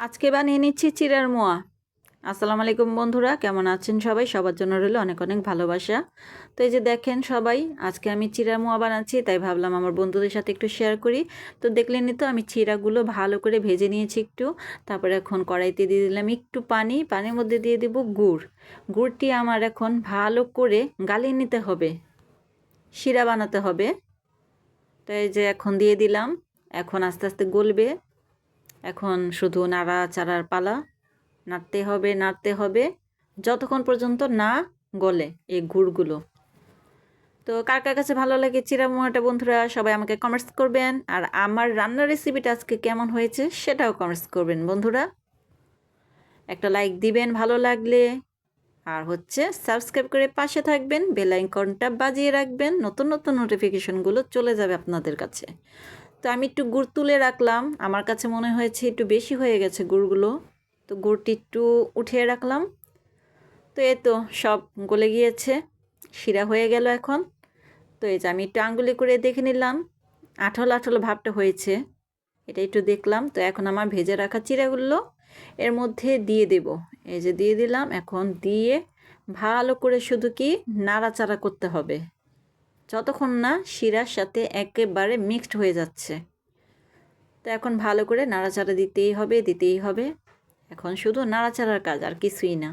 আজকে বানিয়ে নিচ্ছি চিড়ার মোয়া। আসসালামু আলাইকুম বন্ধুরা, কেমন আছেন সবাই? সবার জন্য রইল অনেক অনেক ভালোবাসা। তো এই যে দেখেন সবাই, আজকে আমি চিড়ার মোয়া বানাচ্ছি, তাই ভাবলাম আমার বন্ধুদের সাথে একটু শেয়ার করি। তো দেখলেনই তো আমি চিরাগুলো ভালো করে ভেজে নিয়েছি একটু। তারপরে এখন কড়াইতে দিয়ে দিলাম একটু পানি। পানির মধ্যে দিয়ে দেব গুড়। গুড়টি আমার এখন ভালো করে গালিয়ে নিতে হবে। শিরা বানাতে হবে। তো এই যে এখন দিয়ে দিলাম। এখন আস্তে আস্তে গলবে। এখন শুধু নাড়া চাড়ার পালা। নাড়তে হবে নাড়তে হবে। যতক্ষণ পর্যন্ত না গলে এই গুড়গুলো। তো কার কার কাছে ভালো লাগে চিরামোহাটা বন্ধুরা, সবাই আমাকে কমেন্টস করবেন। আর আমার রান্নার রেসিপিটা আজকে কেমন হয়েছে সেটাও কমেন্টস করবেন বন্ধুরা। একটা লাইক দিবেন, ভালো লাগলে। আর হচ্ছে সাবস্ক্রাইব করে পাশে থাকবেন বেল আইকনটা বাজিয়ে রাখবেন। নতুন নতুন নোটিফিকেশনগুলো চলে যাবে আপনাদের কাছে। তো আমি একটু গুড় তুলে রাখলাম। আমার কাছে মনে হয়েছে একটু বেশি হয়ে গেছে গুড়গুলো। তো গুড়টি একটু উঠিয়ে রাখলাম। তো এ তো সব গলে গিয়েছে। শিরা হয়ে গেল এখন। তো এই যে আমি একটু আঙ্গুলি করে দেখে নিলাম। আঠল আঠল ভাবটা হয়েছে। এটা একটু দেখলাম। তো এখন আমার ভেজে রাখা চিড়াগুলো এর মধ্যে দিয়ে দেব। এই যে দিয়ে দিলাম। এখন দিয়ে ভালো করে শুধু কি নাড়াচাড়া করতে হবে। যতক্ষণ না শিরার সাথে একেবারে মিক্সড হয়ে যাচ্ছে। তো এখন ভালো করে নাড়াচাড়া দিতেই হবে দিতেই হবে। এখন শুধু নাড়াচাড়ার কাজ, আর কিছুই না।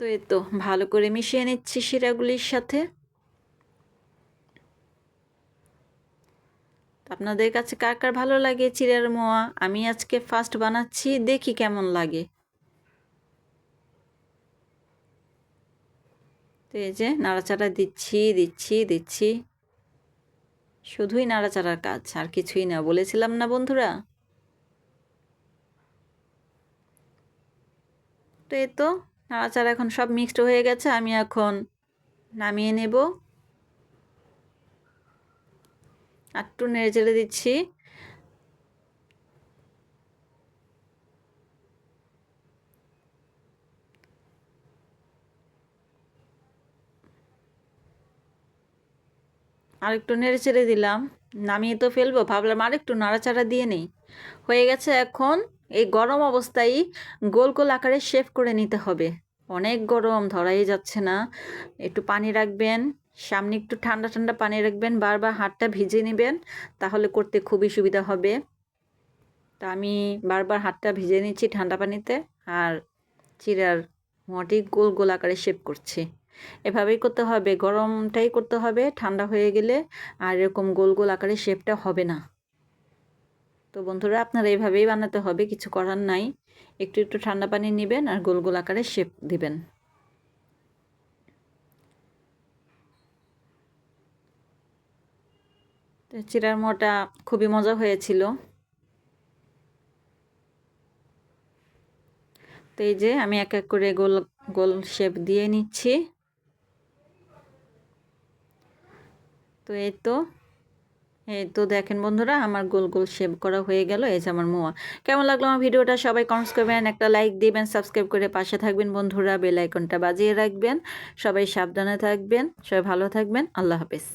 তো এই তো, ভালো করে মিশিয়ে নিচ্ছি শিরাগুলির সাথে। আপনাদের কাছে কার কার ভালো লাগে চিড়ের মোয়া? আমি আজকে ফার্স্ট বানাচ্ছি, দেখি কেমন লাগে। তো এই যে নাড়াচাড়া দিচ্ছি দিচ্ছি দিচ্ছি। শুধুই নাড়াচাড়ার কাজ, আর কিছুই না। বলেছিলাম না বন্ধুরা? তো এই তো, নাড়াচাড়া এখন সব মিক্সড হয়ে গেছে, আমি এখন নামিয়ে নেব। একটু নেড়ে চেড়ে দিচ্ছি। আর একটু নেড়ে চেড়ে দিলাম। নামিয়ে তো ফেলব, ভাবলাম আর একটু নাড়াচাড়া দিয়ে নেই। হয়ে গেছে এখন এই গরম অবস্থায় গোল গোল আকারে শেফ করে নিতে হবে। অনেক গরম, ধরাই যাচ্ছে না। একটু পানি রাখবেন, সামনে একটু ঠান্ডা ঠান্ডা পানি রাখবেন, বারবার হাতটা ভিজে নেবেন, তাহলে করতে খুবই সুবিধা হবে। তা আমি বারবার হাতটা ভিজে নিচ্ছি ঠান্ডা পানিতে, আর চিরার মোটি গোল গোল আকারে শেপ করছি। এভাবেই করতে হবে। গরমটাই করতে হবে। ঠান্ডা হয়ে গেলে আর এরকম গোল গোল আকারে শেপটা হবে না। তো বন্ধুরা, আপনারা এইভাবেই বানাতে হবে। কিছু করার নাই। একটু একটু ঠান্ডা পানি নেবেন আর গোল গোল আকারে শেপ দিবেন। চিরার মোটা খুবই মজা হয়েছিল। তো এই যে আমি এক এক করে গোল গোল শেপ দিয়ে নিচ্ছি। তো এই তো এই তো দেখেন বন্ধুরা, আমার গোল গোল শেভ করা হয়ে গেল, এই যে আমার মোয়া। কেমন লাগল আমার ভিডিওটা? সবাই কমেন্টস করবেন, একটা লাইক দিবেন সাবস্ক্রাইব করে পাশে থাকবেন বন্ধুরা বেল আইকনটা বাজিয়ে রাখবেন। সবাই সাবধানে থাকবেন, সবাই ভালো থাকবেন, আল্লাহ হাফেজ।